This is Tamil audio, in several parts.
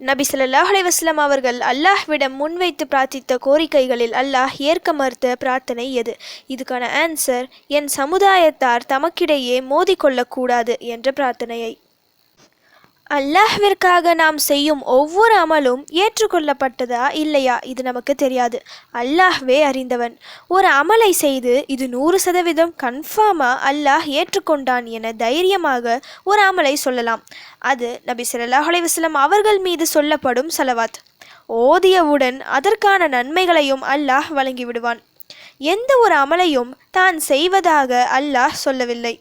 நபி ஸல்லல்லாஹு அலைஹி அவர்கள் அல்லாஹ்விடம் முன்வைத்து பிரார்த்தித்த கோரிக்கைகளில் அல்லாஹ் ஏற்க மறுத்த பிரார்த்தனை எது? இதுக்கான ஆன்சர் என் சமுதாயத்தார் தமக்கிடையே மோதிக்கொள்ளக்கூடாது என்ற பிரார்த்தனையை. அல்லாஹ்விற்காக நாம் செய்யும் ஒவ்வொரு அமலும் ஏற்றுக்கொள்ளப்பட்டதா இல்லையா? இது நமக்கு தெரியாது. அல்லாஹ்வே அறிந்தவன். ஒரு அமலை செய்து இது நூறு சதவீதம் கன்ஃபார்மாக அல்லாஹ் ஏற்றுக்கொண்டான் என தைரியமாக ஒரு அமலை சொல்லலாம். அது நபி ஸல்லல்லாஹு அலைஹி அவர்கள் மீது சொல்லப்படும் சலவாத். ஓதியவுடன் அதற்கான நன்மைகளையும் அல்லாஹ் வழங்கிவிடுவான். எந்த ஒரு அமலையும் தான் செய்வதாக அல்லாஹ் சொல்லவில்லை.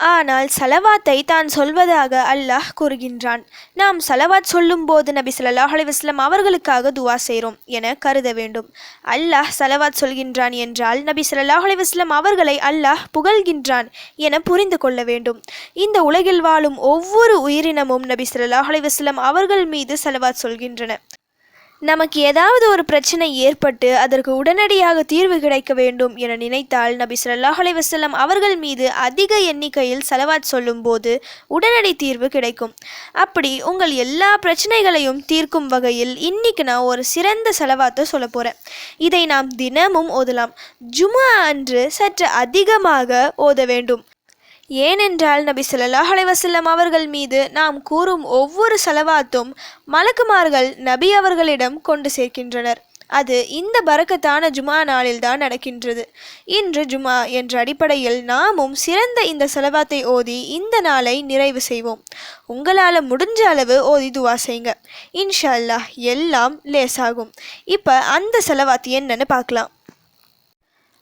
ஆனால் சலவாத்தை தான் சொல்வதாக அல்லாஹ் கூறுகின்றான். நாம் சலவாத் சொல்லும்போது நபி ஸல்லல்லாஹு அலைஹி அவர்களுக்காக துவா செய்கிறோம் என கருத வேண்டும். அல்லாஹ் சலவாத் சொல்கின்றான் என்றால் நபி ஸல்லல்லாஹு அலைஹி அவர்களை அல்லாஹ் புகழ்கின்றான் என புரிந்து கொள்ள வேண்டும். இந்த உலகில் வாழும் ஒவ்வொரு உயிரினமும் நபி ஸல்லல்லாஹு அலைஹி அவர்கள் மீது சலவாத் சொல்கின்றன. நமக்கு ஏதாவது ஒரு பிரச்சனை ஏற்பட்டு அதற்கு உடனடியாக தீர்வு கிடைக்க வேண்டும் என நினைத்தால் நபி ஸல்லல்லாஹு அலைஹி அவர்கள் மீது அதிக எண்ணிக்கையில் செலவாத் சொல்லும்போது உடனடி தீர்வு கிடைக்கும். அப்படி உங்கள் எல்லா பிரச்சனைகளையும் தீர்க்கும் வகையில் இன்னைக்கு நான் ஒரு சிறந்த செலவாத்தை சொல்ல போகிறேன் இதை நாம் தினமும் ஓதலாம். ஜுமா அன்று சற்று அதிகமாக ஓத வேண்டும். ஏனென்றால் நபி சொல்லாஹ் அலைவசல்லம் அவர்கள் மீது நாம் கூறும் ஒவ்வொரு செலவாத்தும் மலக்குமார்கள் நபி அவர்களிடம் கொண்டு சேர்க்கின்றனர். அது இந்த பரக்கத்தான ஜுமா நாளில்தான் நடக்கின்றது. இன்று ஜுமா என்ற அடிப்படையில் நாமும் சிறந்த இந்த செலவாத்தை ஓதி இந்த நாளை நிறைவு செய்வோம். உங்களால் முடிஞ்ச அளவு ஓதி துவா செய்யுங்க இன்ஷா அல்லாஹ் எல்லாம் லேசாகும். இப்போ அந்த செலவாத்து என்னன்னு பார்க்கலாம்.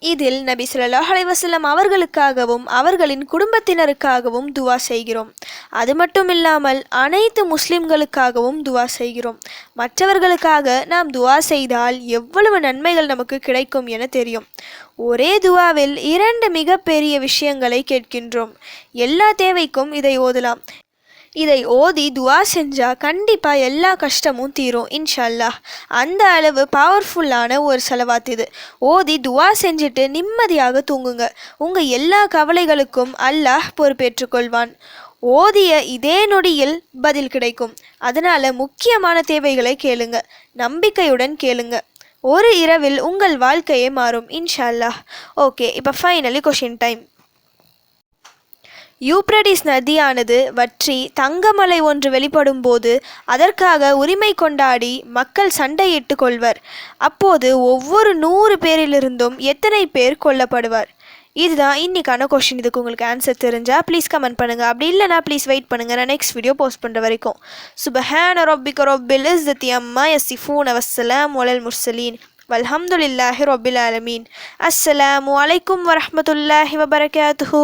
இதில் நபி சொல்லாஹ் அலைவசல்லம் அவர்களுக்காகவும் அவர்களின் குடும்பத்தினருக்காகவும் துவா செய்கிறோம். அது மட்டும் இல்லாமல் அனைத்து முஸ்லிம்களுக்காகவும் துவா செய்கிறோம். மற்றவர்களுக்காக நாம் துவா செய்தால் எவ்வளவு நன்மைகள் நமக்கு கிடைக்கும் என தெரியும். ஒரே துவாவில் இரண்டு மிகப்பெரிய விஷயங்களை கேட்கின்றோம். எல்லா தேவைக்கும் இதை ஓதலாம். இதை ஓதி துவா செஞ்சால் கண்டிப்பாக எல்லா கஷ்டமும் தீரும் இன்ஷா அல்லாஹ் அந்த அளவு பவர்ஃபுல்லான ஒரு செலவாத் இது. ஓதி துவா செஞ்சுட்டு நிம்மதியாக தூங்குங்க. உங்கள் எல்லா கவலைகளுக்கும் அல்லாஹ் பொறுப்பேற்றுக்கொள்வான். ஓதிய இதே நொடியில் பதில் கிடைக்கும். அதனால் முக்கியமான தேவைகளை கேளுங்க. நம்பிக்கையுடன் கேளுங்க. ஒரு இரவில் உங்கள் வாழ்க்கையே மாறும் இன்ஷா அல்லாஹ் ஓகே இப்போ ஃபைனலி கொஷின் டைம் யூப்ரடிஸ் நதியானது வற்றி தங்கமலை ஒன்று வெளிப்படும் போது அதற்காக உரிமை கொண்டாடி மக்கள் சண்டையிட்டு கொள்வர். அப்போது ஒவ்வொரு நூறு பேரிலிருந்தும் எத்தனை பேர் கொல்லப்படுவார்? இதுதான் இன்னைக்கான கொஷின் இதுக்கு உங்களுக்கு ஆன்சர் தெரிஞ்சால் ப்ளீஸ் கமெண்ட் பண்ணுங்கள் அப்படி இல்லைனா ப்ளீஸ் வெயிட் பண்ணுங்கள் நான் நெக்ஸ்ட் வீடியோ போஸ்ட் பண்ணுற வரைக்கும். சுபஹான ரொபிக் ரொபில் இஸ்ஸத்தி அம்மா யசிஃபூன் வசலாம் ஒலல் முர்சலீன் வல்ஹம்துலில்லாஹி ரொபில் ஆலமீன். அஸ்ஸலாமு அலைக்கும் வரமத்துல்லாஹி வபரகாத்துஹு.